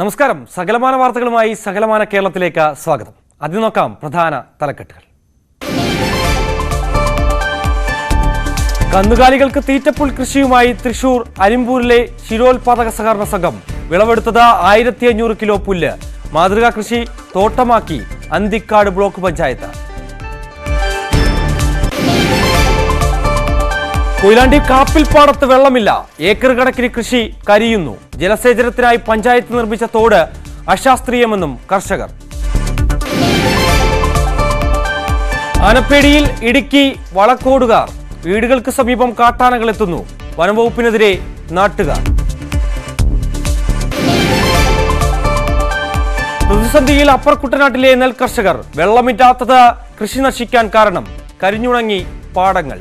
നമസ്കാരം. സകലമാന വാർത്തകളുമായി സകലമാന കേരളത്തിലേക്ക് സ്വാഗതം. ആദ്യം നോക്കാം പ്രധാന തലക്കെട്ടുകൾ. കന്നുകാലികൾക്ക് തീറ്റപ്പുൽ കൃഷിയുമായി തൃശൂർ അരിമ്പൂരിലെ ശിരോത്പാദക സഹകരണ സംഘം വിളവെടുത്തത് ആയിരത്തി അഞ്ഞൂറ് കിലോ പുല്ല്. മാതൃകാ കൃഷി തോട്ടമാക്കി അന്തിക്കാട് ബ്ലോക്ക് പഞ്ചായത്ത്. കൊയിലാണ്ടി കാപ്പിൽപ്പാടത്ത് വെള്ളമില്ല. ഏക്കർ കണക്കിന് കൃഷി കരിയുന്നു. ജലസേചനത്തിനായി പഞ്ചായത്ത് നിർമ്മിച്ച തോട് അശാസ്ത്രീയമെന്നും കർഷകർ. ആനപ്പേടിയിൽ ഇടുക്കി വളക്കോടുകാർ. വീടുകൾക്ക് സമീപം കാട്ടാനകൾ എത്തുന്നു. വനംവകുപ്പിനെതിരെ നാട്ടുകാർ. പ്രതിസന്ധിയിൽ അപ്പർ കുട്ടനാട്ടിലെ നെൽ കർഷകർ. വെള്ളമില്ലാത്തത് കൃഷി നശിക്കാൻ കാരണം. കരിഞ്ഞുണങ്ങി പാടങ്ങൾ.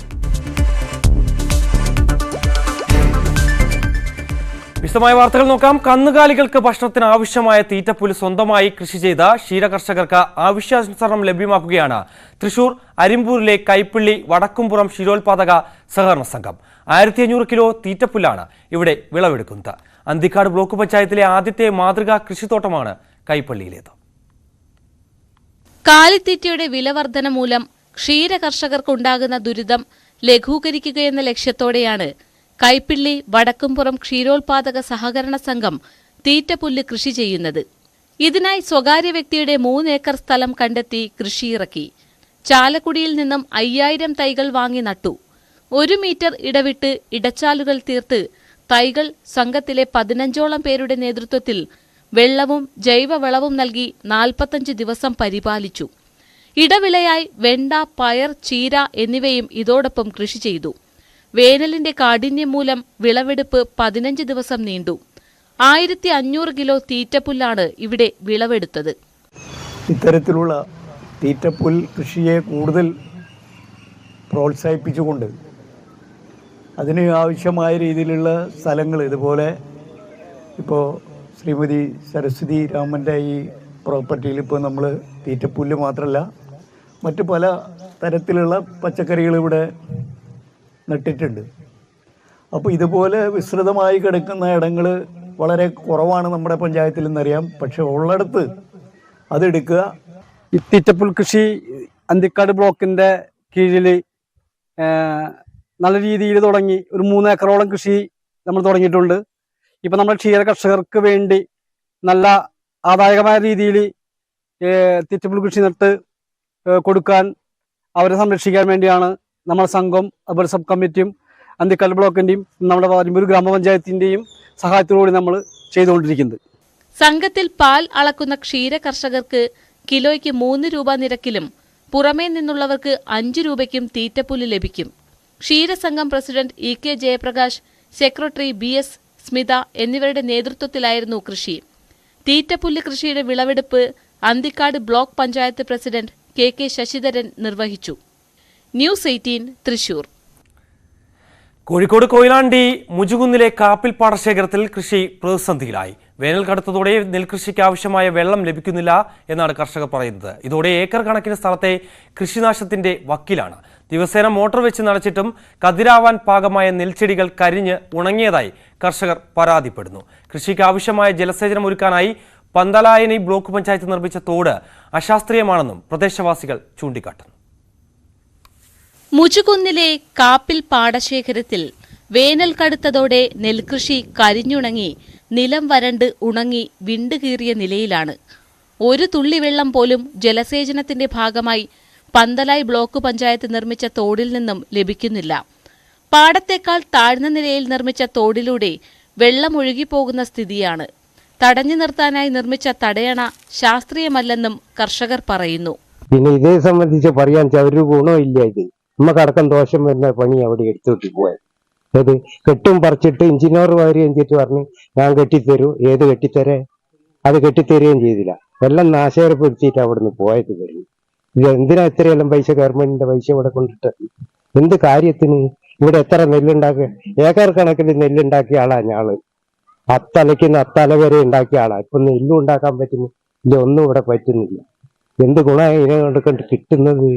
വിശദമായ വാർത്തകൾ നോക്കാം. കന്നുകാലികൾക്ക് ഭക്ഷണത്തിന് ആവശ്യമായ തീറ്റപ്പുൽ സ്വന്തമായി കൃഷി ചെയ്ത ക്ഷീരകർഷകർക്ക് ആവശ്യാനുസരണം ലഭ്യമാക്കുകയാണ്. തൃശൂർ അരിമ്പൂരിലെ കൈപ്പിള്ളി വടക്കുംപുറം ക്ഷീരോത്പാദക സഹകരണ സംഘം. ആയിരത്തി അഞ്ഞൂറ് കിലോ തീറ്റപ്പുല്ലാണ് ഇവിടെ വിളവെടുക്കുന്നത്. അന്തിക്കാട് ബ്ലോക്ക് പഞ്ചായത്തിലെ ആദ്യത്തെ മാതൃകാ കൃഷിത്തോട്ടമാണ് കൈപ്പള്ളിയിലേത്. കാലിത്തീറ്റയുടെ വിലവർധന മൂലം ക്ഷീരകർഷകർക്കുണ്ടാകുന്ന ദുരിതം ലഘൂകരിക്കുകയെന്ന ലക്ഷ്യത്തോടെയാണ് കൈപ്പിള്ളി വടക്കുംപുറം ക്ഷീരോത്പാദക സഹകരണ സംഘം തീറ്റപ്പുല്ല് കൃഷി ചെയ്യുന്നത്. ഇതിനായി സ്വകാര്യ വ്യക്തിയുടെ മൂന്നേക്കർ സ്ഥലം കണ്ടെത്തി കൃഷിയിറക്കി ചാലക്കുടിയിൽ നിന്നും അയ്യായിരം തൈകൾ വാങ്ങി നട്ടു. ഒരു മീറ്റർ ഇടവിട്ട് ഇടച്ചാലുകൾ തീർത്ത് തൈകൾ സംഘത്തിലെ പതിനഞ്ചോളം പേരുടെ നേതൃത്വത്തിൽ വെള്ളവും ജൈവവളവും നൽകി നാൽപ്പത്തഞ്ച് ദിവസം പരിപാലിച്ചു. ഇടവിളയായി വെണ്ട പയർ ചീര എന്നിവയും ഇതോടൊപ്പം കൃഷി ചെയ്തു. വേനലിന്റെ കാഠിന്യം മൂലം വിളവെടുപ്പ് പതിനഞ്ച് ദിവസം നീണ്ടു. ആയിരത്തി അഞ്ഞൂറ് കിലോ തീറ്റപ്പുല്ലാണ് ഇവിടെ വിളവെടുത്തത്. ഇത്തരത്തിലുള്ള തീറ്റപ്പുൽ കൃഷിയെ കൂടുതൽ പ്രോത്സാഹിപ്പിച്ചുകൊണ്ട് അതിന് ആവശ്യമായ രീതിയിലുള്ള സ്ഥലങ്ങൾ ഇതുപോലെ ഇപ്പോൾ ശ്രീമതി സരസ്വതി രാമന്റെ ഈ പ്രോപ്പർട്ടിയിൽ ഇപ്പോൾ നമ്മൾ തീറ്റപ്പുല്ല് മാത്രമല്ല മറ്റ് പല തരത്തിലുള്ള പച്ചക്കറികൾ ഇവിടെ നട്ടിട്ടുണ്ട്. അപ്പോൾ ഇതുപോലെ വിസ്തൃതമായി കിടക്കുന്ന ഇടങ്ങൾ വളരെ കുറവാണ് നമ്മുടെ പഞ്ചായത്തിൽ എന്നറിയാം. പക്ഷെ ഉള്ളിടത്ത് അതെടുക്കുക ഇത്തിറ്റപ്പുൽ തീറ്റപ്പുൽ കൃഷി അന്തിക്കാട് ബ്ലോക്കിന്റെ കീഴിൽ നല്ല രീതിയിൽ തുടങ്ങി ഒരു മൂന്ന് ഏക്കറോളം കൃഷി നമ്മൾ തുടങ്ങിയിട്ടുണ്ട്. ഇപ്പം നമ്മുടെ ക്ഷീര കർഷകർക്ക് വേണ്ടി നല്ല ആദായകമായ രീതിയിൽ തിറ്റപ്പുൽ കൃഷി നട്ട് കൊടുക്കാൻ അവരെ സംരക്ഷിക്കാൻ വേണ്ടിയാണ് നമ്മുടെ സംഘം അതുപോലെ സബ് കമ്മിറ്റിയും അന്തിക്കൽ ബ്ലോക്കിന്റെയും നമ്മുടെ വരുമ്പൂർ ഗ്രാമപഞ്ചായത്തിന്റെയും സഹായത്തോടുകൂടി നമ്മൾ ചെയ്തുകൊണ്ടിരിക്കുന്നത്. സംഘത്തിൽ പാൽ അളക്കുന്ന ക്ഷീര കർഷകർക്ക് കിലോയ്ക്ക് മൂന്ന് രൂപ നിരക്കിലും പുറമേ നിന്നുള്ളവർക്ക് അഞ്ചു രൂപയ്ക്കും തീറ്റപ്പുല്ല് ലഭിക്കും. ക്ഷീരസംഘം president E K Jayaprakash secretary B S Smitha എന്നിവരുടെ നേതൃത്വത്തിലായിരുന്നു കൃഷി. തീറ്റപ്പുല്ല് കൃഷിയുടെ വിളവെടുപ്പ് Anthikad block panchayat president K K Sasidharan നിർവഹിച്ചു. News eighteen Thrissur. Kozhikode Koyilandy മുജുകുന്നിലെ കാപ്പിൽ പാടശേഖരത്തിൽ കൃഷി പ്രതിസന്ധിയിലായി. വേനൽ കടുത്തതോടെ നെൽകൃഷിക്ക് ആവശ്യമായ വെള്ളം ലഭിക്കുന്നില്ല എന്നാണ് കർഷകർ പറയുന്നത്. ഇതോടെ ഏക്കർ കണക്കിന് സ്ഥലത്തെ കൃഷിനാശത്തിന്റെ വക്കിലാണ്. ദിവസേന മോട്ടോർ വെച്ച് നടച്ചിട്ടും കതിരാവാൻ പാകമായ നെൽച്ചെടികൾ കരിഞ്ഞ് ഉണങ്ങിയതായി കർഷകർ പരാതിപ്പെടുന്നു. കൃഷിക്ക് ആവശ്യമായ ജലസേചനം ഒരുക്കാനായി പന്തലായനി ബ്ലോക്ക് പഞ്ചായത്ത് നിർമ്മിച്ച തോട് അശാസ്ത്രീയമാണെന്നും പ്രദേശവാസികൾ ചൂണ്ടിക്കാട്ടുന്നു. മുജുകുന്നിലെ കാപ്പിൽ പാടശേഖരത്തിൽ വേനൽ കടുത്തതോടെ നെൽകൃഷി കരിഞ്ഞുണങ്ങി നിലം വരണ്ട് ഉണങ്ങി വിണ്ടുകീറിയ നിലയിലാണ്. ഒരു തുള്ളി വെള്ളം പോലും ജലസേചനത്തിന്റെ ഭാഗമായി പന്തലായി ബ്ലോക്ക് പഞ്ചായത്ത് നിർമ്മിച്ച തോടിൽ നിന്നും ലഭിക്കുന്നില്ല. പാടത്തേക്കാൾ താഴ്ന്ന നിലയിൽ നിർമ്മിച്ച തോടിലൂടെ വെള്ളം ഒഴുകിപ്പോകുന്ന സ്ഥിതിയാണ്. തടഞ്ഞു നിർത്താനായി നിർമ്മിച്ച തടയണ ശാസ്ത്രീയമല്ലെന്നും കർഷകർ പറയുന്നു. പിന്നെ ഇതേ സംബന്ധിച്ച് പറയാൻ ഒരു ഗുണമില്ല ഇത്. നമുക്ക് അടക്കം ദോഷം വരുന്ന പണി അവിടെ എടുത്തോട്ട് പോയത് അത് കെട്ടും പറിച്ചിട്ട് എഞ്ചിനീയർ വാരി എഞ്ചിട്ട് പറഞ്ഞ് ഞാൻ കെട്ടിത്തരൂ ഏത് കെട്ടിത്തരേ അത് കെട്ടിത്തരുകയും ചെയ്തില്ല. എല്ലാം നാശകരപ്പെടുത്തിയിട്ട് അവിടുന്ന് പോയത് കഴിഞ്ഞു ഇത് എന്തിനാ ഇത്രയെല്ലാം പൈസ ഗവൺമെന്റിന്റെ പൈസ ഇവിടെ കൊണ്ടിട്ട്? എന്ത് കാര്യത്തിന്? ഇവിടെ എത്ര നെല്ലുണ്ടാക്കുക? ഏക്കർ കണക്കിന് നെല്ലുണ്ടാക്കിയ ആളാ ഞാൾ. അത്തലയ്ക്കുന്ന അത്തല വരെ ഉണ്ടാക്കിയ ആളാ. ഇപ്പൊ നെല്ലും ഉണ്ടാക്കാൻ പറ്റുന്നു. ഇല്ല ഒന്നും ഇവിടെ പറ്റുന്നില്ല. എന്ത് ഗുണമായി ഇതിനെ കൊണ്ട് കിട്ടുന്നത്?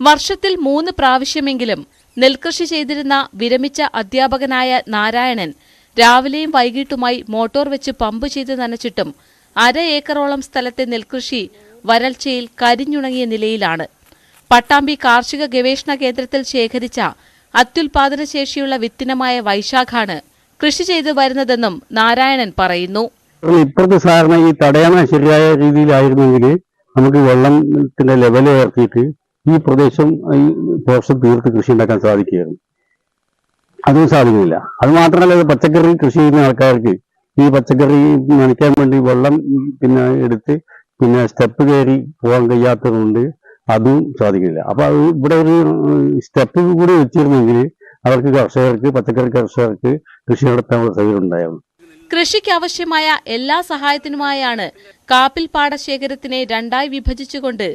വർഷത്തിൽ മൂന്ന് പ്രാവശ്യമെങ്കിലും നെൽകൃഷി ചെയ്തിരുന്ന വിരമിച്ച അധ്യാപകനായ നാരായണൻ രാവിലെയും വൈകിട്ടുമായി മോട്ടോർ വെച്ച് പമ്പ് ചെയ്ത് നനച്ചിട്ടും അര ഏക്കറോളം സ്ഥലത്തെ നെൽകൃഷി വരൾച്ചയിൽ കരിഞ്ഞുണങ്ങിയ നിലയിലാണ്. പട്ടാമ്പി കാർഷിക ഗവേഷണ കേന്ദ്രത്തിൽ ശേഖരിച്ച അത്യുൽപാദന ശേഷിയുള്ള വിത്തിനമായ വൈശാഖാണ് കൃഷി ചെയ്തു വരുന്നതെന്നും നാരായണൻ പറയുന്നു. ഇപ്പോഴത്തെ സാധാരണ ഈ തടയണ ശരിയായ രീതിയിലായിരുന്നെങ്കിൽ നമുക്ക് വെള്ളത്തിന്റെ ലെവൽ ഉയർത്തിയിട്ട് ഈ പ്രദേശം ഈ പോർഷൻ തീർത്ത് കൃഷി ഉണ്ടാക്കാൻ സാധിക്കുകയായിരുന്നു. അതും സാധിക്കുന്നില്ല. അത് മാത്രമല്ല ഇത് പച്ചക്കറി കൃഷി ചെയ്യുന്ന ആൾക്കാർക്ക് ഈ പച്ചക്കറി നനയ്ക്കാൻ വേണ്ടി വെള്ളം പിന്നെ എടുത്ത് പിന്നെ സ്റ്റെപ്പ് കയറി പോകാൻ കഴിയാത്തതുകൊണ്ട് അതും സാധിക്കില്ല അപ്പൊ അത് ഇവിടെ ഒരു സ്റ്റെപ്പ് കൂടി വെച്ചിരുന്നെങ്കിൽ അവർക്ക് കർഷകർക്ക് പച്ചക്കറി കർഷകർക്ക് കൃഷി നടത്താനുള്ള സൗകര്യം ഉണ്ടായിരുന്നു. കൃഷിക്കാവശ്യമായ എല്ലാ സഹായത്തിനുമായാണ് കാപ്പിൽ പാടശേഖരത്തിനെ രണ്ടായി വിഭജിച്ചുകൊണ്ട്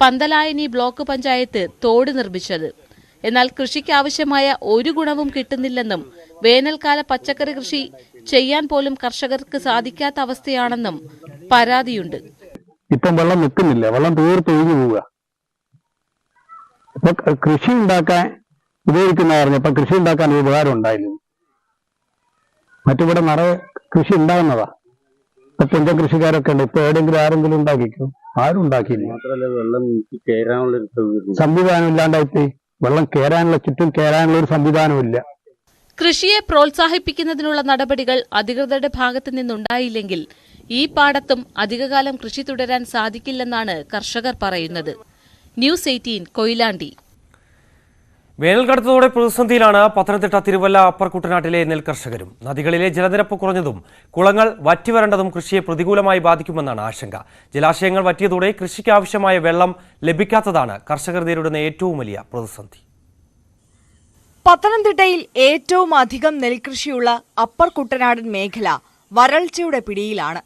പന്തലായനി ബ്ലോക്ക് പഞ്ചായത്ത് തോട് നിർമ്മിച്ചത്. എന്നാൽ കൃഷിക്കാവശ്യമായ ഒരു ഗുണവും കിട്ടുന്നില്ലെന്നും വേനൽക്കാല പച്ചക്കറി കൃഷി ചെയ്യാൻ പോലും കർഷകർക്ക് സാധിക്കാത്ത അവസ്ഥയാണെന്നും പരാതിയുണ്ട്. ഇപ്പം വെള്ളം നിൽക്കുന്നില്ല. വെള്ളം തീർത്ത് ഒഴിഞ്ഞു പോവുക. ഇപ്പൊ കൃഷി ഉണ്ടാക്കാൻ ഉപയോഗിക്കുന്ന പറഞ്ഞപ്പോ കൃഷി ഉണ്ടാക്കാൻ ഉപകാരം ഉണ്ടായിരുന്നു മറ്റിവിടെ നിറയെ കൃഷി ഉണ്ടാകുന്നതാ ഇപ്പൊ പുഞ്ച കൃഷിക്കാരൊക്കെ ഉണ്ട്. ഇപ്പൊ എവിടെയെങ്കിലും ആരെങ്കിലും ഉണ്ടാക്കിക്കോ? ആരും ഉണ്ടാക്കിയില്ല. മാത്രമല്ല വെള്ളം കയറാനുള്ള ഒരു സൗകര്യം സംവിധാനം ഇല്ലാണ്ടായിപ്പോയി വെള്ളം കയറാനുള്ള ചുറ്റും കയറാനുള്ള ഒരു സംവിധാനവും ഇല്ല. കൃഷിയെ പ്രോത്സാഹിപ്പിക്കുന്നതിനുള്ള നടപടികൾ അധികൃതരുടെ ഭാഗത്തു നിന്നുണ്ടായില്ലെങ്കിൽ ഈ പാടത്തും അധികകാലം കൃഷി തുടരാൻ സാധിക്കില്ലെന്നാണ് കർഷകർ പറയുന്നത്. News eighteen Koyilandy. വേനൽക്കടുത്തതോടെ പ്രതിസന്ധിയിലാണ് പത്തനംതിട്ട തിരുവല്ല അപ്പർ കുട്ടനാട്ടിലെ നദികളിലെ ജലനിരപ്പ് കുറഞ്ഞതും കുളങ്ങൾ വറ്റിവരേണ്ടതും കൃഷിയെ പ്രതികൂലമായി ബാധിക്കുമെന്നാണ് ആശങ്ക. ജലാശയങ്ങൾ വറ്റിയതോടെ കൃഷിക്ക് ആവശ്യമായ വെള്ളം ലഭിക്കാത്തതാണ് കർഷകർ നേരിടുന്ന ഏറ്റവും വലിയ പ്രതിസന്ധി. പത്തനംതിട്ടയിൽ ഏറ്റവും അധികം നെൽകൃഷിയുള്ള അപ്പർ കുട്ടനാടൻ മേഖല വരൾച്ചയുടെ പിടിയിലാണ്.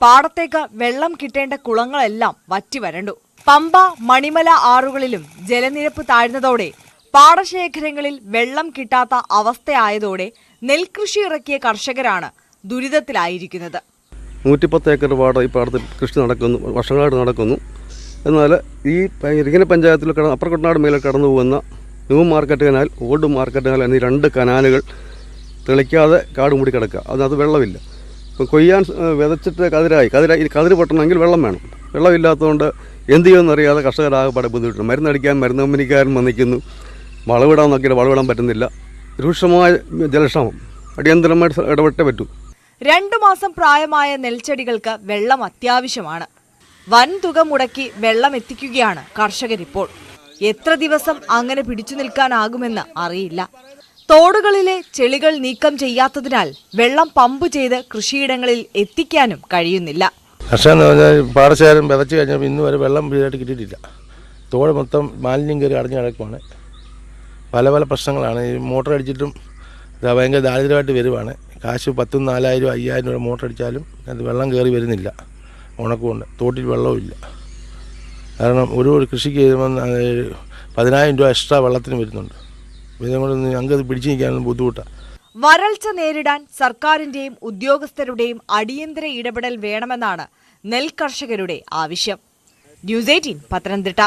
പാടത്തേക്ക് വെള്ളം കിട്ടേണ്ട കുളങ്ങളെല്ലാം വറ്റിവരണ്ടു. പമ്പ മണിമല ആറുകളിലും ജലനിരപ്പ് താഴ്ന്നതോടെ പാടശേഖരങ്ങളിൽ വെള്ളം കിട്ടാത്ത അവസ്ഥയായതോടെ നെൽകൃഷി ഇറക്കിയ കർഷകരാണ് ദുരിതത്തിലായിരിക്കുന്നത്. നൂറ്റിപ്പത്ത് ഏക്കർ പാട ഈ പാടത്ത് കൃഷി നടക്കുന്നു വർഷങ്ങളായിട്ട് നടക്കുന്നു. എന്നാൽ ഈ ഇരിങ്ങനെ പഞ്ചായത്തിൽ കട അപ്പർ കുട്ടനാട് മേലെ കടന്നു പോകുന്ന new market canal old market canal എന്നീ രണ്ട് കനാലുകൾ തെളിക്കാതെ കാട് മൂടി കിടക്കുക. അതിനകത്ത് വെള്ളമില്ല. ഇപ്പം കൊയ്യാൻ വിതച്ചിട്ട് കതിരായി. കതിരായി കതിര് പൊട്ടണമെങ്കിൽ വെള്ളം വേണം. വെള്ളമില്ലാത്തതുകൊണ്ട് എന്ത് ചെയ്യുമെന്നറിയാതെ കർഷകരാകെ പാടെ ബുദ്ധിമുട്ടുണ്ട്. മരുന്നടിക്കാൻ മരുന്ന് കമ്പനിക്കാരൻ വന്നിക്കുന്നു വളവിടാൻ നോക്കിയിട്ട് വളവിടാൻ പറ്റുന്നില്ല. രൂക്ഷമായ ജലക്ഷാമം. അടിയന്തരമായിട്ട് ഇടപെട്ടേ പറ്റൂ. രണ്ടു മാസം പ്രായമായ നെൽച്ചെടികൾക്ക് വെള്ളം അത്യാവശ്യമാണ്. വൻ തുക മുടക്കി വെള്ളം എത്തിക്കുകയാണ് കർഷകരിപ്പോൾ. എത്ര ദിവസം അങ്ങനെ പിടിച്ചു നിൽക്കാനാകുമെന്ന് അറിയില്ല. തോടുകളിലെ ചെളികൾ നീക്കം ചെയ്യാത്തതിനാൽ വെള്ളം പമ്പ് ചെയ്ത് കൃഷിയിടങ്ങളിൽ എത്തിക്കാനും കഴിയുന്നില്ല. കർഷകൻ എന്ന് പറഞ്ഞാൽ പാടശേഖരം വിതച്ച് കഴിഞ്ഞാൽ ഇന്ന് വരെ വെള്ളം വീടായിട്ട് കിട്ടിയിട്ടില്ല. തോട് മൊത്തം മാലിന്യം കയറി അടഞ്ഞു കിടക്കുവാണ്. പല പല പ്രശ്നങ്ങളാണ്. ഈ മോട്ടർ അടിച്ചിട്ടും ഭയങ്കര ദാരിദ്ര്യമായിട്ട് വരുവാണ്. കാശ് പത്തും നാലായിരം അയ്യായിരം രൂപ മോട്ടർ അടിച്ചാലും അത് വെള്ളം കയറി വരുന്നില്ല. ഉണക്കുകൊണ്ട് തോട്ടിൽ വെള്ളവുമില്ല കാരണം ഒരു കൃഷിക്ക് പതിനായിരം രൂപ എക്സ്ട്രാ വെള്ളത്തിന് വരുന്നുണ്ട്. ഞങ്ങൾക്ക് പിടിച്ചു നിൽക്കാനൊന്നും ബുദ്ധിമുട്ടാണ് വരൾച്ച നേരിടാൻ സർക്കാരിന്റെയും ഉദ്യോഗസ്ഥരുടെയും അടിയന്തര ഇടപെടൽ വേണമെന്നാണ് നെൽകർഷകരുടെ ആവശ്യം. News eighteen Pathanamthitta.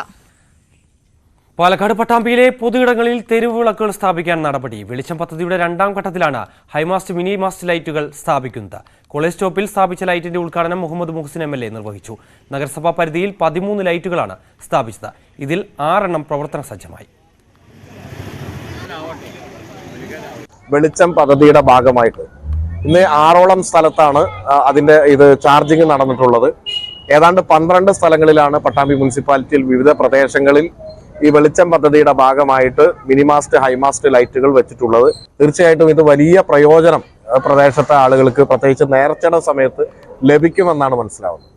പാലക്കാട് പട്ടാമ്പിയിലെ പൊതുയിടങ്ങളിൽ തെരുവ് വിളക്കുകൾ സ്ഥാപിക്കാൻ നടപടി. വെളിച്ചം പദ്ധതിയുടെ രണ്ടാം ഘട്ടത്തിലാണ് ഹൈമാസ്റ്റ് മിനി മാസ്റ്റ് ലൈറ്റുകൾ സ്ഥാപിക്കുന്നത്. കോളേജ് സ്റ്റോപ്പിൽ സ്ഥാപിച്ച ലൈറ്റിന്റെ ഉദ്ഘാടനം Muhammad Muhsin M L A നിർവഹിച്ചു. നഗരസഭാ പരിധിയിൽ പതിമൂന്ന് ലൈറ്റുകളാണ് സ്ഥാപിച്ചത്. ഇതിൽ ആറെണ്ണം പ്രവർത്തന സജ്ജമായി. വെളിച്ചം പദ്ധതിയുടെ ഭാഗമായിട്ട്. ഇന്ന് ആറോളം സ്ഥലത്താണ് അതിന്റെ ഇത് ചാർജിങ് നടന്നിട്ടുള്ളത്. ഏതാണ്ട് പന്ത്രണ്ട് സ്ഥലങ്ങളിലാണ് പട്ടാമ്പി മുനിസിപ്പാലിറ്റിയിൽ വിവിധ പ്രദേശങ്ങളിൽ ഈ വെളിച്ചം പദ്ധതിയുടെ ഭാഗമായിട്ട് മിനിമാസ്റ്റ് ഹൈമാസ്റ്റ് ലൈറ്റുകൾ വെച്ചിട്ടുള്ളത്. തീർച്ചയായിട്ടും ഇത് വലിയ പ്രയോജനം പ്രദേശത്തെ ആളുകൾക്ക് പ്രത്യേകിച്ച് നേർച്ചയുടെ സമയത്ത് ലഭിക്കുമെന്നാണ് മനസ്സിലാവുന്നത്.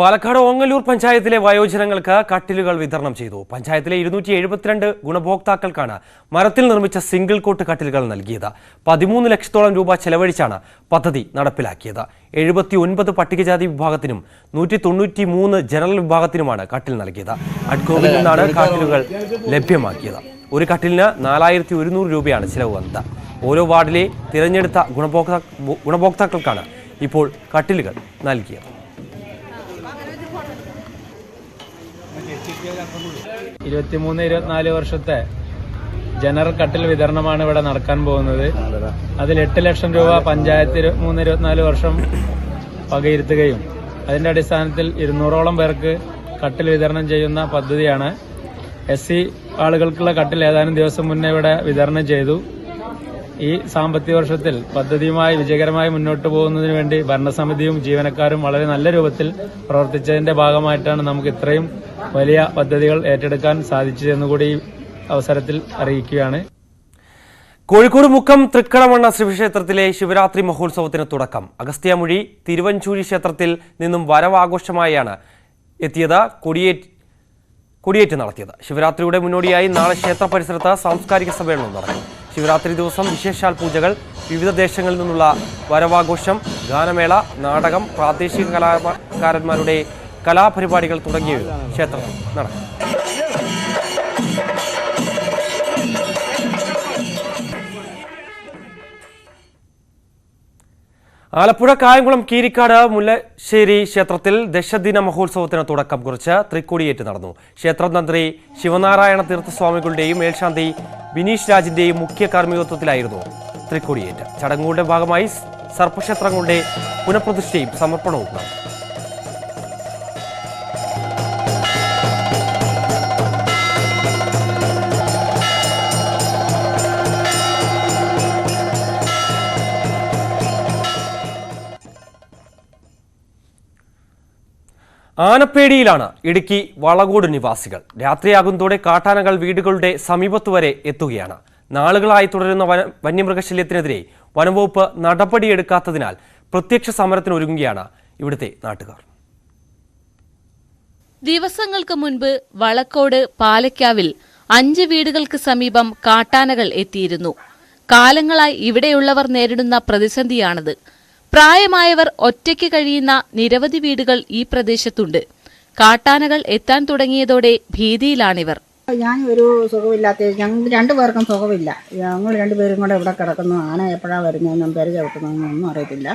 പാലക്കാട് ഓങ്ങല്ലൂർ പഞ്ചായത്തിലെ വയോജനങ്ങൾക്ക് കട്ടിലുകൾ വിതരണം ചെയ്തു. പഞ്ചായത്തിലെ ഇരുന്നൂറ്റി എഴുപത്തിരണ്ട് ഗുണഭോക്താക്കൾക്കാണ് മരത്തിൽ നിർമ്മിച്ച സിംഗിൾ കോട്ട് കട്ടിലുകൾ നൽകിയത്. പതിമൂന്ന് ലക്ഷത്തോളം രൂപ ചെലവഴിച്ചാണ് പദ്ധതി നടപ്പിലാക്കിയത്. എഴുപത്തി ഒൻപത് പട്ടികജാതി വിഭാഗത്തിനും നൂറ്റി തൊണ്ണൂറ്റി മൂന്ന് ജനറൽ വിഭാഗത്തിനുമാണ് കട്ടിൽ നൽകിയത്. അഡ്കോവിൽ നിന്നാണ് കട്ടിലുകൾ ലഭ്യമാക്കിയത്. ഒരു കട്ടിലിന് നാലായിരത്തി ഒരുന്നൂറ് രൂപയാണ് ചിലവ് വന്നത്. ഓരോ വാർഡിലെ തിരഞ്ഞെടുത്ത ഗുണഭോക്താ ഗുണഭോക്താക്കൾക്കാണ് ഇപ്പോൾ കട്ടിലുകൾ നൽകിയത്. ഇരുപത്തിമൂന്ന് ഇരുപത്തിനാല് വർഷത്തെ ജനറൽ കട്ടിൽ വിതരണമാണ് ഇവിടെ നടക്കാൻ പോകുന്നത്. അതിൽ എട്ട് ലക്ഷം രൂപ പഞ്ചായത്ത് മൂന്ന് ഇരുപത്തിനാല് വർഷം വകയിരുത്തുകയും അതിന്റെ അടിസ്ഥാനത്തിൽ ഇരുന്നൂറോളം പേർക്ക് കട്ടിൽ വിതരണം ചെയ്യുന്ന പദ്ധതിയാണ്. എസ് സി ആളുകൾക്കുള്ള കട്ടിൽ ഏതാനും ദിവസം മുന്നേ ഇവിടെ വിതരണം ചെയ്തു. ഈ സാമ്പത്തിക വർഷത്തിൽ പദ്ധതിയുമായി വിജയകരമായി മുന്നോട്ട് പോകുന്നതിന് വേണ്ടി ഭരണസമിതിയും ജീവനക്കാരും വളരെ നല്ല രൂപത്തിൽ പ്രവർത്തിച്ചതിന്റെ ഭാഗമായിട്ടാണ് നമുക്ക് ഇത്രയും വലിയ പദ്ധതികൾ ഏറ്റെടുക്കാൻ സാധിച്ചതെന്ന് കൂടി അവസരത്തിൽ അറിയിക്കുകയാണ്. കോഴിക്കോട് മുക്കം തൃക്കടമണ്ണ ശിവക്ഷേത്രത്തിലെ ശിവരാത്രി മഹോത്സവത്തിന് തുടക്കം. അഗസ്ത്യമൊഴി തിരുവഞ്ചൂരി ക്ഷേത്രത്തിൽ നിന്നും വരവാഘോഷമായാണ് എത്തിയത് കൊടിയേറ്റ് കൊടിയേറ്റ് നടത്തിയത്. ശിവരാത്രിയുടെ മുന്നോടിയായി നാളെ ക്ഷേത്ര പരിസരത്ത് സാംസ്കാരിക സമ്മേളനം നടക്കും. ശിവരാത്രി ദിവസം വിശേഷാൽ പൂജകൾ വിവിധ ദേശങ്ങളിൽ നിന്നുള്ള വരവാഘോഷം ഗാനമേള നാടകം പ്രാദേശിക കലാകാരന്മാരുടെ കലാപരിപാടികൾ തുടങ്ങിയവ ക്ഷേത്രത്തിൽ നടക്കും. ആലപ്പുഴ കായംകുളം കീരിക്കാട് മുല്ലശ്ശേരി ക്ഷേത്രത്തിൽ ദശദിന മഹോത്സവത്തിന് തുടക്കം കുറിച്ച് തൃക്കൊടിയേറ്റ് നടന്നു. ക്ഷേത്രതന്ത്രി ശിവനാരായണ തീർത്ഥസ്വാമികളുടെയും മേൽശാന്തി ബിനീഷ് രാജിന്റെയും മുഖ്യ കാർമ്മികത്വത്തിലായിരുന്നു തൃക്കൊടിയേറ്റ്. ചടങ്ങുകളുടെ ഭാഗമായി സർപ്പക്ഷേത്രങ്ങളുടെ പുനഃപ്രതിഷ്ഠയും സമർപ്പണവും നടന്നു. ആനപ്പേടിയിലാണ് ഇടുക്കി വളകൂട് നിവാസികൾ. രാത്രിയാകുന്നതോടെ കാട്ടാനകൾ വീടുകളുടെ സമീപത്തു വരെ എത്തുകയാണ്. നാളുകളായി തുടരുന്ന വന വന്യമൃഗശല്യത്തിനെതിരെ വനംവകുപ്പ് നടപടിയെടുക്കാത്തതിനാൽ പ്രത്യക്ഷ സമരത്തിനൊരുങ്ങുകയാണ് ഇവിടുത്തെ നാട്ടുകാർ. ദിവസങ്ങൾക്ക് മുൻപ് വളക്കോട് പാലക്കാവിൽ അഞ്ച് വീടുകൾക്ക് സമീപം കാട്ടാനകൾ എത്തിയിരുന്നു. കാലങ്ങളായി ഇവിടെയുള്ളവർ നേരിടുന്ന പ്രതിസന്ധിയാണത്. പ്രായമായവർ ഒറ്റയ്ക്ക് കഴിയുന്ന നിരവധി വീടുകൾ ഈ പ്രദേശത്തുണ്ട്. കാട്ടാനകൾ എത്താൻ തുടങ്ങിയതോടെ ഭീതിയിലാണിവർ. ഞാൻ ഒരു സുഖമില്ലാത്ത ഞങ്ങൾക്ക് രണ്ടു പേർക്കും സുഖമില്ല. ഞങ്ങൾ രണ്ടുപേരും കൂടെ ഇവിടെ കിടക്കുന്നു. ആന എപ്പോഴാണ് വരുന്നതെന്നും പേര് ചവിട്ടുന്നതെന്നും ഒന്നും അറിയത്തില്ല.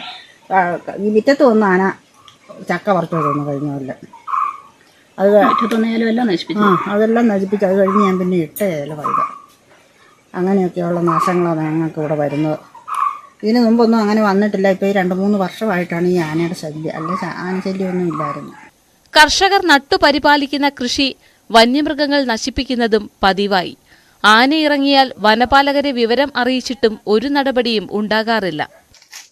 ഈ മുറ്റത്ത് വന്ന് ആന ചക്ക പറിച്ചു തന്നു കഴിഞ്ഞ കൊല്ലം അത് ആ അതെല്ലാം നശിപ്പിച്ചു. അത് കഴിഞ്ഞ് ഞാൻ പിന്നെ ഇട്ട ഇല പൈത. അങ്ങനെയൊക്കെയുള്ള നാശങ്ങളാണ് ഞങ്ങൾക്ക് ഇവിടെ വരുന്നത്. ഇതിനു മുമ്പൊന്നും അങ്ങനെ വന്നിട്ടില്ല. ഇപ്പൊ ഈ രണ്ട് മൂന്ന് വർഷമായിട്ടാണ് ഈ ആനയുടെ ശല്യം. അല്ലെ ആന ശല്യമൊന്നും ഇല്ലായിരുന്നു. കർഷകർ നട്ടുപരിപാലിക്കുന്ന കൃഷി വന്യമൃഗങ്ങൾ നശിപ്പിക്കുന്നതും പതിവായി. ആന ഇറങ്ങിയാൽ വനപാലകരെ വിവരം അറിയിച്ചിട്ടും ഒരു നടപടിയും ഉണ്ടാകാറില്ല.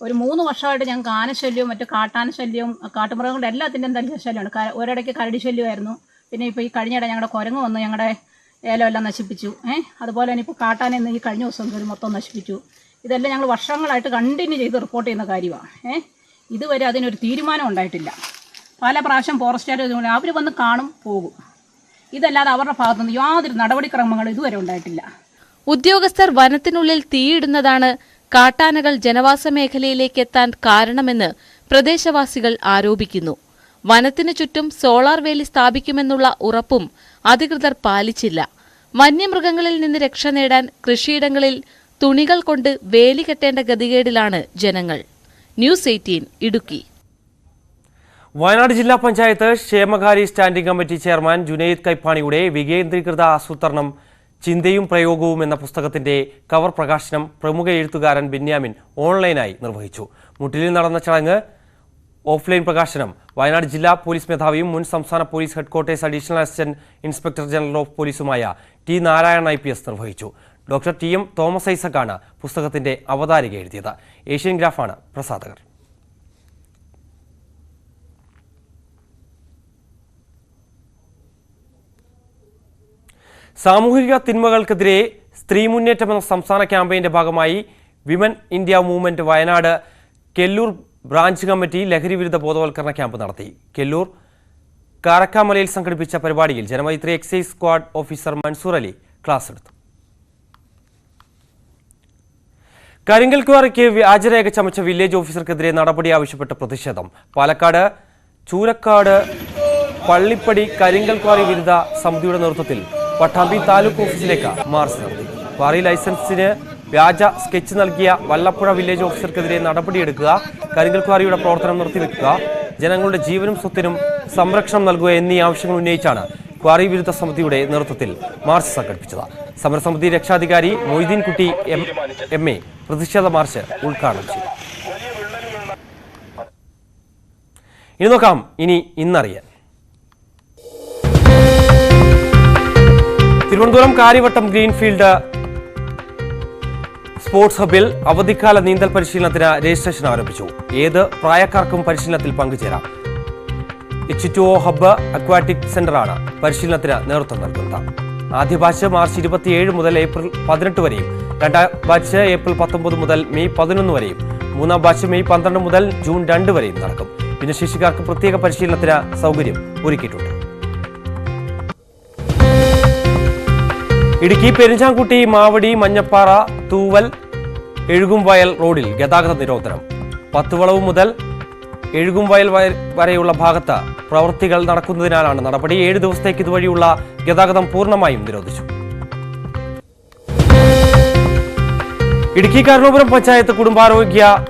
ഒരു മൂന്ന് വർഷമായിട്ട് ഞങ്ങൾക്ക് ആനശല്യവും മറ്റു കാട്ടാന ശല്യവും കാട്ടുമൃഗങ്ങളുടെ എല്ലാത്തിന്റെയും തന്നെ ശല്യമാണ് ഒരിടയ്ക്ക് കരടി ശല്യമായിരുന്നു. പിന്നെ ഇപ്പോൾ ഈ കഴിഞ്ഞിടെ ഞങ്ങളുടെ കുരങ്ങ് വന്ന് ഞങ്ങളുടെ ഏലം എല്ലാം നശിപ്പിച്ചു. ഏഹ് അതുപോലെ തന്നെ ഇപ്പോൾ കാട്ടാനെന്ന് ഈ കഴിഞ്ഞ ദിവസം ഒരു മൊത്തം നശിപ്പിച്ചു. ഇതെല്ലാം ഞങ്ങൾ വർഷങ്ങളായിട്ട് കണ്ടിന്യൂ ചെയ്ത് റിപ്പോർട്ട് ചെയ്യുന്ന കാര്യമാണ് ഏഹ് ഇതുവരെ അതിനൊരു തീരുമാനം ഉണ്ടായിട്ടില്ല. പല പ്രാവശ്യം ഫോറസ്റ്റുകാർ അവർ വന്ന് കാണും പോകും. ഇതല്ലാതെ അവരുടെ ഭാഗത്തുനിന്ന് യാതൊരു നടപടിക്രമങ്ങളും ഇതുവരെ ഉണ്ടായിട്ടില്ല. ഉദ്യോഗസ്ഥർ വനത്തിനുള്ളിൽ തീയിടുന്നതാണ് കാട്ടാനകൾ ജനവാസ മേഖലയിലേക്ക് എത്താൻ കാരണമെന്ന് പ്രദേശവാസികൾ ആരോപിക്കുന്നു. വനത്തിനു ചുറ്റും സോളാർ വേലി സ്ഥാപിക്കുമെന്നുള്ള ഉറപ്പും അധികൃതർ പാലിച്ചില്ല. വന്യമൃഗങ്ങളിൽ നിന്ന് രക്ഷ നേടാൻ കൃഷിയിടങ്ങളിൽ തുണികൾ കൊണ്ട് വേലി കെട്ടേണ്ട ഗതികേടിലാണ് ജനങ്ങൾ. News eighteen Idukki. വയനാട് ജില്ലാ പഞ്ചായത്ത് ക്ഷേമകാരി സ്റ്റാൻഡിംഗ് കമ്മിറ്റി ചെയർമാൻ ജുനൈദ് കൈപ്പാണിയുടെ വികേന്ദ്രീകൃത ആസൂത്രണം ചിന്തയും പ്രയോഗവും എന്ന പുസ്തകത്തിന്റെ കവർ പ്രകാശനം പ്രമുഖ എഴുത്തുകാരൻ ബിന്യാമിൻ ഓൺലൈനായി നിർവഹിച്ചു. മുട്ടിലിൽ നടന്ന ചടങ്ങ് ഓഫ്ലൈൻ പ്രകാശനം. വയനാട് ജില്ലാ പോലീസ് മേധാവിയും മുൻ സംസ്ഥാന police headquarters additional assistant inspector general of പോലീസുമായ T Narayanan I നിർവഹിച്ചു. ഡോക്ടർ ടി എം തോമസ് ഐസക്കാണ് പുസ്തകത്തിന്റെ അവതാരിക എഴുതിയത്. ഏഷ്യൻ ഗ്രാഫാണ് പ്രസാധകർ. സാമൂഹിക തിന്മകൾക്കെതിരെ സ്ത്രീ മുന്നേറ്റം എന്ന സംസ്ഥാന ക്യാമ്പയിന്റെ ഭാഗമായി women India movement Wayanad Kellur branch committee ലഹരി വിരുദ്ധ ബോധവൽക്കരണ ക്യാമ്പ് നടത്തി. കെല്ലൂർ കാരക്കാമലയിൽ സംഘടിപ്പിച്ച പരിപാടിയിൽ Janamaithri excise squad officer Mansoor Ali class എടുത്തു. കരിങ്കൽ ക്വാറിക്ക് വ്യാജരേഖ ചമച്ച വില്ലേജ് ഓഫീസർക്കെതിരെ നടപടി ആവശ്യപ്പെട്ട പ്രതിഷേധം. പാലക്കാട് ചൂരക്കാട് പള്ളിപ്പടി കരിങ്കൽ ക്വാറി വിരുദ്ധ സമിതിയുടെ നേതൃത്വത്തിൽ പട്ടാമ്പി താലൂക്ക് ഓഫീസിലേക്ക് മാർച്ച് നടത്തി. ക്വാറി ലൈസൻസിന് വ്യാജ സ്കെച്ച് നൽകിയ വല്ലപ്പുഴ വില്ലേജ് ഓഫീസർക്കെതിരെ നടപടിയെടുക്കുക കരിങ്കൽ ക്വാറിയുടെ പ്രവർത്തനം നിർത്തിവെക്കുക ജനങ്ങളുടെ ജീവനും സ്വത്തിനും സംരക്ഷണം നൽകുക എന്നീ ആവശ്യങ്ങൾ ഉന്നയിച്ചാണ് ക്വാറി വിരുദ്ധ സമിതിയുടെ നേതൃത്വത്തിൽ മാർച്ച് സംഘടിപ്പിച്ചത്. സമരസമിതി രക്ഷാധികാരി മൊയ്തീൻ കുട്ടി എം എം പ്രതിഷേധ മാർച്ച് ഉദ്ഘാടനം ചെയ്തു. ഇനി നോക്കാം ഇനി ഇന്നറിയാൻ. തിരുവനന്തപുരം കാര്യവട്ടം ഗ്രീൻഫീൽഡ് സ്പോർട്സ് ഹബിൽ അവധിക്കാല നീന്തൽ പരിശീലനത്തിന് രജിസ്ട്രേഷൻ ആരംഭിച്ചു. ഏത് പ്രായക്കാർക്കും പരിശീലനത്തിൽ പങ്കുചേരാം. H two O hub aquatic സെന്ററാണ് പരിശീലനത്തിന് നേതൃത്വം നൽകുന്നത്. ആദ്യ ബാച്ച് മാർച്ച് ഇരുപത്തിയേഴ് മുതൽ ഏപ്രിൽ പതിനെട്ട് വരെയും രണ്ടാം ബാച്ച് ഏപ്രിൽ പത്തൊമ്പത് മുതൽ മെയ് പതിനൊന്ന് വരെയും മൂന്നാം ബാച്ച് മെയ് പന്ത്രണ്ട് മുതൽ ജൂൺ രണ്ട് വരെയും നടക്കും. ഭിന്നശേഷിക്കാർക്ക് പ്രത്യേക പരിശീലനത്തിന് സൗകര്യം ഒരുക്കിയിട്ടുണ്ട്. ഇടുക്കി പെരിഞ്ചാംകുട്ടി മാവടി മഞ്ഞപ്പാറ തൂവൽ എഴുകുംവയൽ റോഡിൽ ഗതാഗത നിരോധനം. പത്തുവളവ് മുതൽ എഴുകുംവയൽ വയൽ വരെയുള്ള ഭാഗത്ത് പ്രവൃത്തികൾ നടക്കുന്നതിനാലാണ് നടപടി. ഏഴ് ദിവസത്തേക്ക് ഇതുവഴിയുള്ള ഗതാഗതം പൂർണമായും നിരോധിച്ചു. ഇടുക്കി കരുണാപുരം പഞ്ചായത്ത് കുടുംബാരോഗ്യ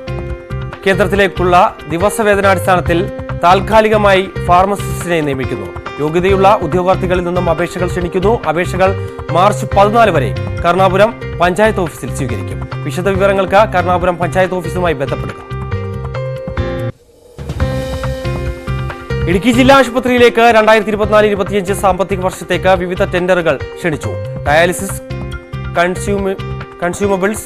കേന്ദ്രത്തിലേക്കുള്ള ദിവസവേതനാടിസ്ഥാനത്തിൽ താൽക്കാലികമായി ഫാർമസിസ്റ്റിനെ നിയമിക്കുന്നു. യോഗ്യതയുള്ള ഉദ്യോഗാർത്ഥികളിൽ നിന്നും അപേക്ഷകൾ ക്ഷണിക്കുന്നു. അപേക്ഷകൾ മാർച്ച് പതിനാല് വരെ കർണാപുരം പഞ്ചായത്ത് ഓഫീസിൽ സ്വീകരിക്കും. വിശദവിവരങ്ങൾക്ക് കർണാപുരം പഞ്ചായത്ത് ഓഫീസുമായി ബന്ധപ്പെടുക. ഇടുക്കി ജില്ലാ ആശുപത്രിയിലേക്ക് രണ്ടായിരത്തി ഇരുപത്തിനാല് ഇരുപത്തിയഞ്ച് സാമ്പത്തിക വർഷത്തേക്ക് വിവിധ ടെൻഡറുകൾ ക്ഷണിച്ചു. ഡയാലിസിസ് കൺസ്യൂമ കൺസ്യൂമബിൾസ്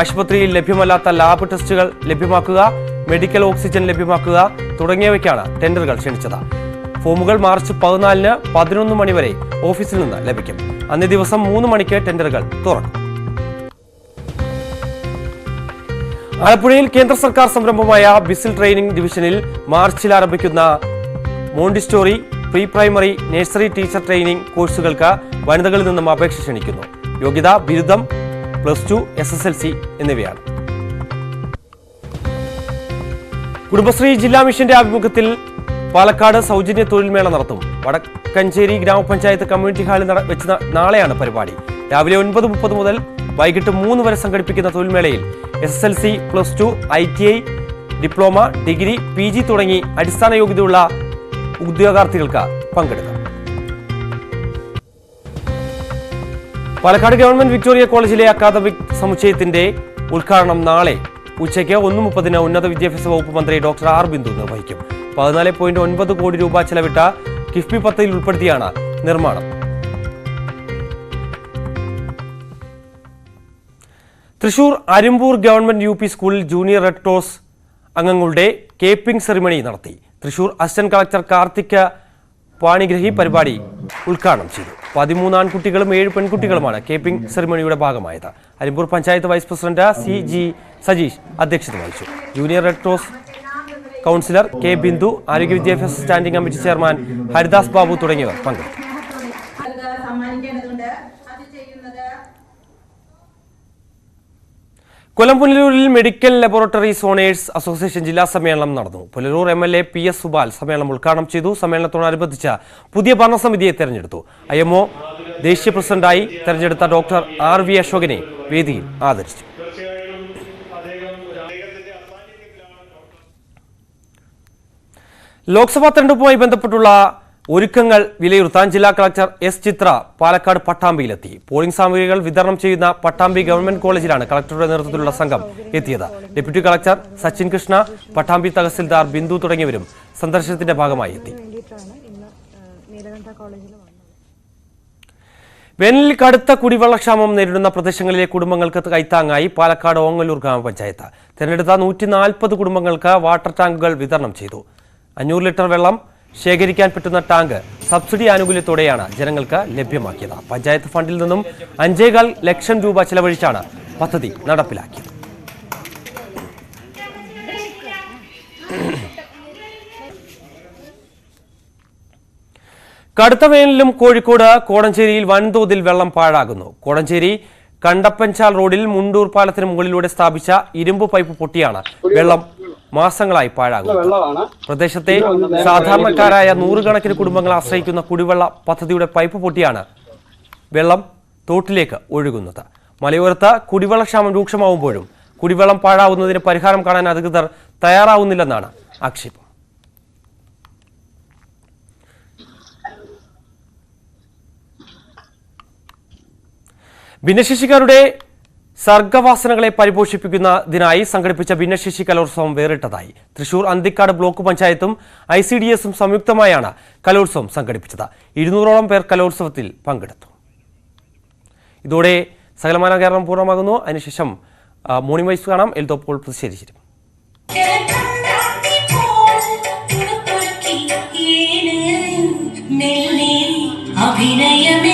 ആശുപത്രിയിൽ ലഭ്യമല്ലാത്ത ലാബ് ടെസ്റ്റുകൾ ലഭ്യമാക്കുക മെഡിക്കൽ ഓക്സിജൻ ലഭ്യമാക്കുക തുടങ്ങിയവയ്ക്കാണ് ടെൻഡറുകൾ ക്ഷണിച്ചത്. ഫോമുകൾ മാർച്ച് പതിനാലിന് പതിനൊന്ന് മണിവരെ ഓഫീസിൽ നിന്ന് ലഭിക്കും. അന്നേ ദിവസം മൂന്ന് മണിക്ക് ടെൻഡറുകൾ തുറക്കും. ആലപ്പുഴയിൽ കേന്ദ്ര സർക്കാർ സംരംഭമായ ബിസിൽ ട്രെയിനിംഗ് ഡിവിഷനിൽ മാർച്ചിൽ ആരംഭിക്കുന്ന Montessori pre primary nursery teacher training കോഴ്സുകൾക്ക് വനിതകളിൽ നിന്നും അപേക്ഷ ക്ഷണിക്കുന്നു. യോഗ്യത ബിരുദം plus two S S L C എന്നിവയാണ്. കുടുംബശ്രീ ജില്ലാ മിഷന്റെ ആഭിമുഖ്യത്തിൽ പാലക്കാട് സൗജന്യ തൊഴിൽമേള നടത്തും. വടക്കഞ്ചേരി ഗ്രാമപഞ്ചായത്ത് കമ്മ്യൂണിറ്റി ഹാളിൽ വെച്ച് നാളെയാണ് പരിപാടി. രാവിലെ ഒൻപത് മുപ്പത് മുതൽ വൈകിട്ട് മൂന്ന് വരെ സംഘടിപ്പിക്കുന്ന തൊഴിൽമേളയിൽ S S L C plus two I T I diploma degree P G തുടങ്ങി അടിസ്ഥാന യോഗ്യതയുള്ള ഉദ്യോഗാർത്ഥികൾക്ക് പങ്കെടുക്കാം. പാലക്കാട് ഗവൺമെന്റ് വിക്ടോറിയ കോളേജിലെ അക്കാദമിക് സമുച്ചയത്തിന്റെ ഉദ്ഘാടനം നാളെ. ഉച്ചയ്ക്ക് ഒന്ന് മുപ്പതിന് ഉന്നത വിദ്യാഭ്യാസ വകുപ്പ് മന്ത്രി ഡോക്ടർ ആർ ബിന്ദു നിർവഹിക്കും. പതിനാല് പോയിന്റ് ഒൻപത് കോടി രൂപ ചെലവിട്ട കിഫ്ബി പദ്ധതിയിൽ ഉൾപ്പെടുത്തിയാണ് നിർമ്മാണം. Thrissur Arimpur government U P സ്കൂളിൽ ജൂനിയർ റെഡ് ക്രോസ് അംഗങ്ങളുടെ കേപ്പിംഗ് സെറിമണി നടത്തി. തൃശൂർ അസിസ്റ്റന്റ് കളക്ടർ കാർത്തിക പാണിഗ്രഹി പരിപാടി ഉദ്ഘാടനം ചെയ്തു. പതിമൂന്ന് ആൺകുട്ടികളും ഏഴ് പെൺകുട്ടികളുമാണ് കേപ്പിംഗ് സെറിമണിയുടെ ഭാഗമായത്. Arimbur panchayat vice president C G Sajeesh അധ്യക്ഷത വഹിച്ചു. Junior red cross councillor K Bindu ആരോഗ്യ വിദ്യാഭ്യാസ standing committee chairman Haridas Babu തുടങ്ങിയവർ പങ്കെടുത്തു സമ്മാനിക്കേണ്ടതുണ്ട് അത് ചെയ്യുന്നത് കൊല്ലം പുനലൂരിൽ മെഡിക്കൽ ലബോറട്ടറി സോണേഴ്സ് അസോസിയേഷൻ ജില്ലാ സമ്മേളനം നടന്നു. Punalur M L A P S Supal സമ്മേളനം ഉദ്ഘാടനം ചെയ്തു. സമ്മേളനത്തോടനുബന്ധിച്ച പുതിയ ഭരണസമിതിയെ തെരഞ്ഞെടുത്തു. ഐ എംഒ ദേശീയ പ്രസിഡന്റായി തെരഞ്ഞെടുത്ത ഡോക്ടർ ആർ വി അശോകനെ വേദിയിൽ ആദരിച്ചു. ലോക്സഭാ തെരഞ്ഞെടുപ്പുമായി ബന്ധപ്പെട്ടുള്ള ഒരുക്കങ്ങൾ വിലയിരുത്താൻ ജില്ലാ കളക്ടർ എസ് ചിത്ര പാലക്കാട് പട്ടാമ്പിയിലെത്തി. പോളിംഗ് സാമഗ്രികൾ വിതരണം ചെയ്യുന്ന പട്ടാമ്പി ഗവൺമെന്റ് കോളേജിലാണ് കളക്ടറുടെ നേതൃത്വത്തിലുള്ള സംഘം എത്തിയത്. ഡെപ്യൂട്ടി കളക്ടർ സച്ചിൻ കൃഷ്ണ പട്ടാമ്പി തഹസിൽദാർ ബിന്ദു തുടങ്ങിയവരും സന്ദർശനത്തിന്റെ ഭാഗമായി എത്തി. വേനലിൽ കടുത്ത കുടിവെള്ളക്ഷാമം നേരിടുന്ന പ്രദേശങ്ങളിലെ കുടുംബങ്ങൾക്ക് കൈത്താങ്ങായി പാലക്കാട് ഓങ്ങല്ലൂർ ഗ്രാമപഞ്ചായത്ത്. തിരഞ്ഞെടുത്ത നൂറ്റി കുടുംബങ്ങൾക്ക് വാട്ടർ ടാങ്കുകൾ വിതരണം ചെയ്തു. അഞ്ഞൂറ് ലിറ്റർ വെള്ളം ശേഖരിക്കാൻ പറ്റുന്ന ടാങ്ക് സബ്സിഡി ആനുകൂല്യത്തോടെയാണ് ജനങ്ങൾക്ക് ലഭ്യമാക്കിയത്. പഞ്ചായത്ത് ഫണ്ടിൽ നിന്നും അഞ്ചേകാൽ ലക്ഷം രൂപ ചെലവഴിച്ചാണ് പദ്ധതി നടപ്പിലാക്കിയത്. കടുത്ത വേനലിലും കോഴിക്കോട് കോടഞ്ചേരിയിൽ വൻതോതിൽ വെള്ളം പാഴാകുന്നു. കോടഞ്ചേരി കണ്ടപ്പഞ്ചാൽ റോഡിൽ മുണ്ടൂർ പാലത്തിന് മുകളിലൂടെ സ്ഥാപിച്ച ഇരുമ്പ് പൈപ്പ് പൊട്ടിയാണ് വെള്ളം മാസങ്ങളായി പാഴാകുന്നു. പ്രദേശത്തെ സാധാരണക്കാരായ നൂറുകണക്കിന് കുടുംബങ്ങൾ ആശ്രയിക്കുന്ന കുടിവെള്ള പദ്ധതിയുടെ പൈപ്പ് പൊട്ടിയാണ് വെള്ളം തോട്ടിലേക്ക് ഒഴുകുന്നത്. മലയോരത്ത് കുടിവെള്ളക്ഷാമം രൂക്ഷമാവുമ്പോഴും കുടിവെള്ളം പാഴാവുന്നതിന് പരിഹാരം കാണാൻ അധികൃതർ തയ്യാറാവുന്നില്ലെന്നാണ് ആക്ഷേപം. ഭിന്നശേഷിക്കാരുടെ സർഗവാസനകളെ പരിപോഷിപ്പിക്കുന്നതിനായി സംഘടിപ്പിച്ച ഭിന്നശേഷി കലോത്സവം വേറിട്ടതായി. തൃശൂർ അന്തിക്കാട് ബ്ലോക്ക് പഞ്ചായത്തും ഐ സി ഡി എസും സംയുക്തമായാണ് കലോത്സവം സംഘടിപ്പിച്ചത്. ഇരുന്നൂറോളം പേർ കലോത്സവത്തിൽ പങ്കെടുത്തു. ഇതോടെ സകലമാന കേരളം പൂർണമാകുന്നു. അതിനുശേഷം മോർണിംഗ് വൈസ് കാണാം. എൽതോപ്പോൾ പ്രതിഷേധിച്ചിരും അഭിനയമെന്തെന്ന്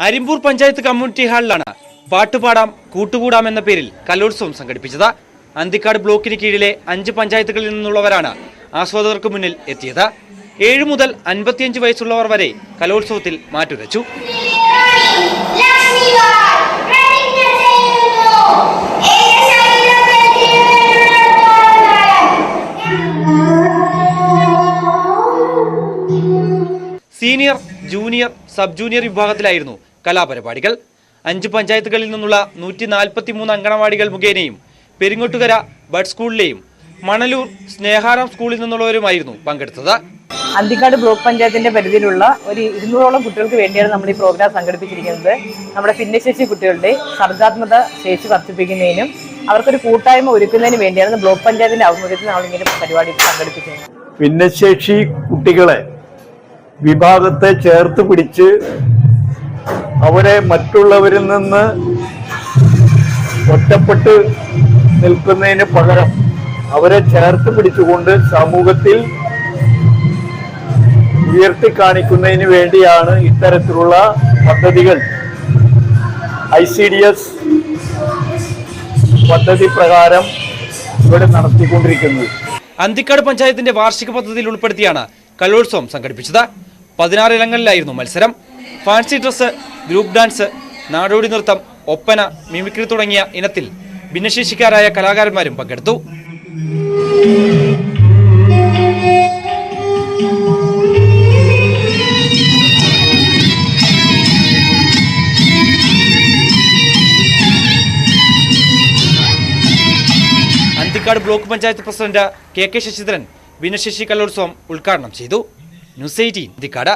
അരിമ്പൂർ പഞ്ചായത്ത് കമ്മ്യൂണിറ്റി ഹാളിലാണ് പാട്ടുപാടാം കൂട്ടുകൂടാം എന്ന പേരിൽ കലോത്സവം സംഘടിപ്പിച്ചത്. അന്തിക്കാട് ബ്ലോക്കിന് കീഴിലെ അഞ്ച് പഞ്ചായത്തുകളിൽ നിന്നുള്ളവരാണ് ആസ്വാദകർക്ക് മുന്നിൽ എത്തിയത്. ഏഴ് മുതൽ അൻപത്തിയഞ്ച് വയസ്സുള്ളവർ വരെ കലോത്സവത്തിൽ മാറ്റുരച്ചു. സീനിയർ ജൂനിയർ സബ് ജൂനിയർ വിഭാഗത്തിലായിരുന്നു കലാപരിപാടികൾ. അഞ്ച് പഞ്ചായത്തുകളിൽ നിന്നുള്ള നൂറ്റി നാൽപ്പത്തി മൂന്ന് അങ്കണവാടികൾ മുഖേനയും പെരിങ്ങോട്ടുകര ബഡ് സ്കൂളിലെയും മണലൂർ സ്നേഹാറാം സ്കൂളിൽ നിന്നുള്ളവരുമായിരുന്നു പങ്കെടുത്തത്. അന്തിക്കാട് ബ്ലോക്ക് പഞ്ചായത്തിന്റെ പരിധിയിലുള്ള ഒരു ഇരുന്നൂറോളം കുട്ടികൾക്ക് വേണ്ടിയാണ് നമ്മൾ ഈ പ്രോഗ്രാം സംഘടിപ്പിച്ചിരിക്കുന്നത്. നമ്മുടെ ഭിന്നശേഷി കുട്ടികളുടെ സർഗാത്മക ശേഷി വർദ്ധിപ്പിക്കുന്നതിനും അവർക്കൊരു കൂട്ടായ്മ ഒരുക്കുന്നതിന് വേണ്ടിയാണ് ബ്ലോക്ക് പഞ്ചായത്തിന്റെ ആഭിമുഖ്യത്തിൽ നമ്മൾ ഇങ്ങനെ പരിപാടി സംഘടിപ്പിക്കുന്നത്. ഭിന്നശേഷി കുട്ടികളെ വിഭാഗത്തെ ചേർത്ത് പിടിച്ച് അവരെ മറ്റുള്ളവരിൽ നിന്ന് ഒറ്റപ്പെട്ട് നിൽക്കുന്നതിന് പകരം അവരെ ചേർത്ത് പിടിച്ചുകൊണ്ട് സമൂഹത്തിൽ ഉയർത്തി കാണിക്കുന്നതിന് വേണ്ടിയാണ് ഇത്തരത്തിലുള്ള പദ്ധതികൾ. ഐ സി ഡി എസ് പദ്ധതി പ്രകാരം ഇവിടെ നടത്തിക്കൊണ്ടിരിക്കുന്നത്. അന്തിക്കാട് പഞ്ചായത്തിന്റെ വാർഷിക പദ്ധതിയിൽ ഉൾപ്പെടുത്തിയാണ് കലോത്സവം സംഘടിപ്പിച്ചത്. പതിനാറ് ഇനങ്ങളിലായിരുന്നു മത്സരം. ഫാൻസി ഡ്രസ് ഗ്രൂപ്പ് ഡാൻസ് നാടോടി നൃത്തം ഒപ്പന മിമിക്രി തുടങ്ങിയ ഇനത്തിൽ ഭിന്നശേഷിക്കാരായ കലാകാരന്മാരും പങ്കെടുത്തു. Anthikad block panchayat president K K Sasidharan ഭിന്നശേഷി കലോത്സവം ഉദ്ഘാടനം ചെയ്തു. News eighteen Anthikad.